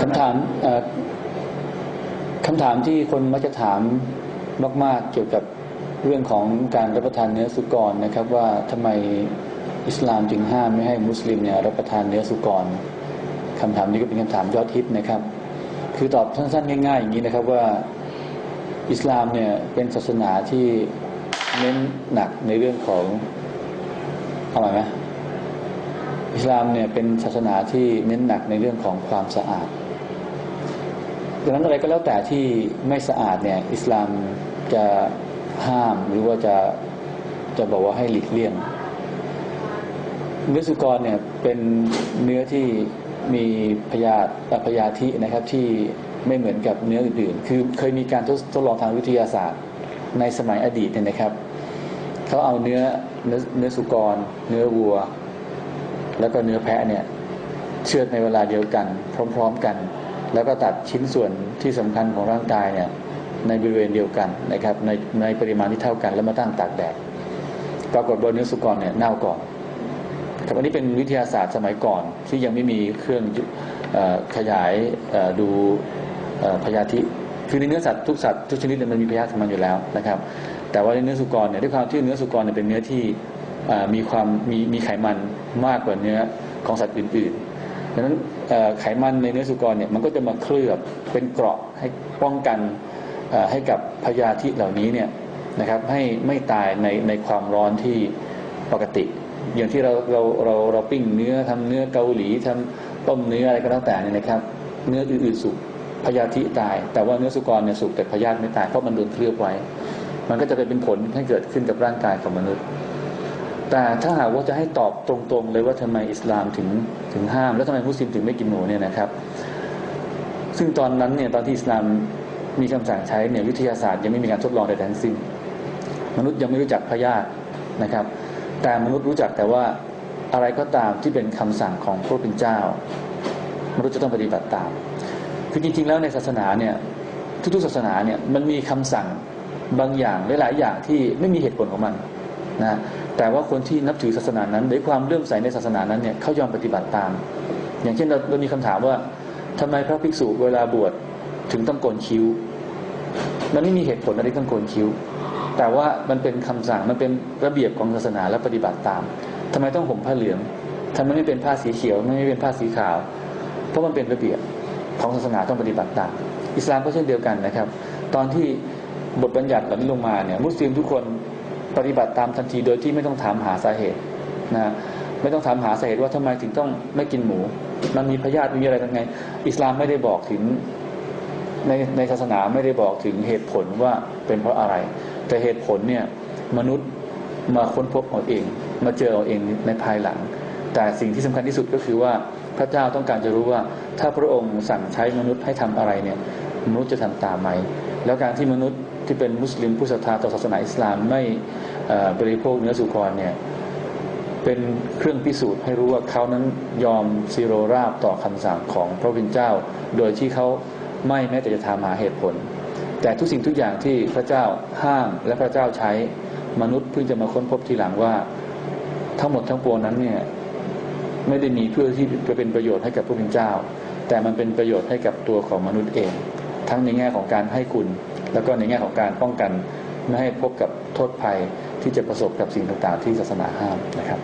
คำถามคำถามที่คนมักจะถามมากๆ เกี่ยวกับเรื่องของการรับประทานเนื้อสุกรนะครับว่าทำไมอิสลามจึงห้ามไม่ให้มุสลิมเนี่ยรับประทานเนื้อสุกรคำถามนี้ก็เป็นคำถามยอดฮิตนะครับ คือตอบสั้นๆ ง่ายๆ อย่างนี้นะครับว่าอิสลามเนี่ยเป็นศาสนาที่เน้นหนักในเรื่องของเอาใหม่ไหมอิสลามเนี่ยเป็นศาสนาที่เน้นหนักในเรื่องของความสะอาด ดังนั้นอะไรก็แล้วแต่ที่ไม่สะอาดเนี่ยอิสลามจะห้ามหรือว่าจะจะบอกว่าให้หลีกเลี่ยง เนื้อสุกรเนี่ยเป็นเนื้อที่มีพยาพยาธินะครับที่ไม่เหมือนกับเนื้ออื่นๆ คือเคยมีการทดทดลองทางวิทยาศาสตร์ ในสมัยอดีตเนี่ยนะครับ เขาเอาเนื้อเนื้อเนื้อสุกร เนื้อวัว แล้วก็เนื้อแพะเนี่ยเชือดในเวลาเดียวกัน พร้อม ๆกัน แล้วก็ตัดชิ้นส่วนที่สำคัญของร่างกายเนี่ยในบริเวณเดียวกันนะครับในในปริมาณที่เท่ากันแล้วมาตั้งตากแดดปรากฏว่าเนื้อสุกรเนี่ยเน่าก่อนครับอันนี้เป็นวิทยาศาสตร์สมัยก่อนที่ยังไม่มีเครื่องอขยายดูพยาธิคือในเนื้อสัตว์ทุกสัตว์ทุกชนิดมันมีพยาธิมันอยู่แล้วนะครับ แต่ว่าในเนื้อสุกรเนี่ยด้วยความที่เนื้อสุกรเนี่ยเป็นเนื้อที่มีความมีมีไขมันมากกว่าเนื้อของสัตว์อื่นๆดังนั้น ไขมันในเนื้อสุกรเนี่ยมันก็จะมาเคลือบเป็นเกราะให้ป้องกันให้กับพยาธิเหล่านี้เนี่ยนะครับให้ไม่ตายในในความร้อนที่ปกติ อย่างที่เราเราเราเราปิ้งเนื้อทำเนื้อเกาหลีทำต้มเนื้ออะไรก็แล้วแต่เนี่ยนะครับ เนื้ออื่นๆสุกพยาธิตาย แต่ว่าเนื้อสุกรเนี่ยสุกแต่พยาธิไม่ตายเพราะมันโดนเคลือบไว้ มันก็จะไปเป็นผลให้เกิดขึ้นกับร่างกายของมนุษย์ แต่ถ้าหากว่าจะให้ตอบตรงๆเลยว่าทำไมอิสลามถึงถึงห้าม แล้วทำไมมุสลิมถึงไม่กินหมูเนี่ยนะครับ ซึ่งตอนนั้นเนี่ยตอนที่อิสลามมีคำสั่งใช้เนี่ยวิทยาศาสตร์ยังไม่มีการทดลองใดๆทั้งสิ้น มนุษย์ยังไม่รู้จักพยาธินะครับ แต่มนุษย์รู้จักแต่ว่าอะไรก็ตามที่เป็นคำสั่งของพระเป็นเจ้ามนุษย์จะต้องปฏิบัติตาม คือจริงๆแล้วในศาสนาเนี่ยทุกๆศาสนาเนี่ยมันมีคำสั่งบางอย่างหลายๆอย่างที่ไม่มีเหตุผลของมัน นะแต่ว่าคนที่นับถือศาสนานั้นด้วยความเลื่อมใสในศาสนานั้นเนี่ยเขายอมปฏิบัติตาม อย่างเช่นเราเรามีคำถามว่าทำไมพระภิกษุเวลาบวชถึงต้องโกนคิ้ว มันไม่มีเหตุผลอะไรต้องโกนคิ้ว แต่ว่ามันเป็นคำสั่งมันเป็นระเบียบของศาสนาและปฏิบัติตามทำไมต้องห่มผ้าเหลืองทำไมไม่เป็นผ้าสีเขียวไม่เป็นผ้าสีขาว เพราะมันเป็นระเบียบของศาสนาต้องปฏิบัติตาม อิสลามก็เช่นเดียวกันนะครับ ตอนที่บทบัญญัติเหล่านี้ลงมาเนี่ยมุสลิมทุกคน ปฏิบัติตามทันทีโดยที่ไม่ต้องถามหาสาเหตุนะไม่ต้องถามหาสาเหตุว่าทำไมถึงต้องไม่กินหมู มันมีพยาธิมีอะไรยังไง อิสลามไม่ได้บอกถึงในในศาสนาไม่ได้บอกถึงเหตุผลว่าเป็นเพราะอะไร แต่เหตุผลเนี่ยมนุษย์มาค้นพบเอาเอง มาเจอเอาเองในภายหลัง แต่สิ่งที่สำคัญที่สุดก็คือว่าพระเจ้าต้องการจะรู้ว่า ถ้าพระองค์สั่งใช้มนุษย์ให้ทำอะไรเนี่ยมนุษย์จะทำตามไหมแล้วการที่มนุษย์ ที่เป็นมุสลิมผู้ศรัทธาต่อศาสนาอิสลามไม่บริโภคเนื้อสุกรเนี่ยเป็นเครื่องพิสูจน์ให้รู้ว่าเขานั้นยอมซีโรราบต่อคำสั่งของพระวิญเจ้า โดยที่เขาไม่แม้แต่จะถามหาเหตุผล แต่ทุกสิ่งทุกอย่างที่พระเจ้าห้ามและพระเจ้าใช้มนุษย์เพิ่งจะมาค้นพบทีหลังว่า ทั้งหมดทั้งปวงนั้นเนี่ยไม่ได้มีเพื่อที่จะเป็นประโยชน์ให้กับพระเป็นเจ้า แต่มันเป็นประโยชน์ให้กับตัวของมนุษย์เอง ทั้งในแง่ของการให้คุณ แล้วก็ในแง่ของการป้องกันไม่ให้พบกับโทษภัยที่จะประสบกับสิ่งต่างๆ ที่ศาสนาห้ามนะครับ